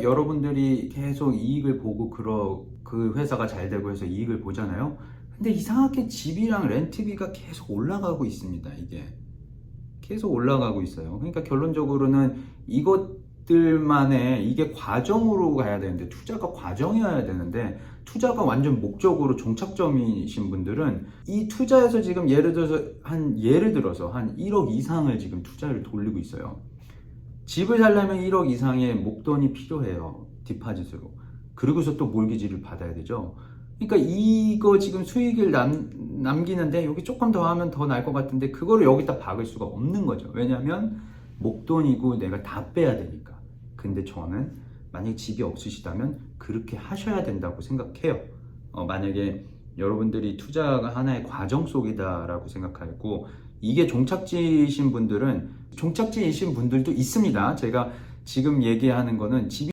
여러분들이 계속 이익을 보고 그러 그 회사가 잘 되고 해서 이익을 보잖아요. 근데 이상하게 집이랑 렌트비가 계속 올라가고 있습니다. 이게 계속 올라가고 있어요. 그러니까 결론적으로는 이것들만의 이게 과정으로 가야 되는데 투자가 과정이어야 되는데 투자가 완전 목적으로 종착점이신 분들은 이 투자에서 지금 예를 들어서 한 예를 들어서 한 1억 이상을 지금 투자를 돌리고 있어요. 집을 살려면 1억 이상의 목돈이 필요해요. 디파짓으로. 그리고서 또 몰기지를 받아야 되죠. 그러니까 이거 지금 수익을 남, 남기는데 여기 조금 더 하면 더 날 것 같은데 그거를 여기다 박을 수가 없는 거죠. 왜냐하면 목돈이고 내가 다 빼야 되니까. 근데 저는 만약에 집이 없으시다면 그렇게 하셔야 된다고 생각해요. 어, 만약에 여러분들이 투자가 하나의 과정 속이다라고 생각하고 이게 종착지이신 분들은 종착지이신 분들도 있습니다. 제가 지금 얘기하는 거는 집이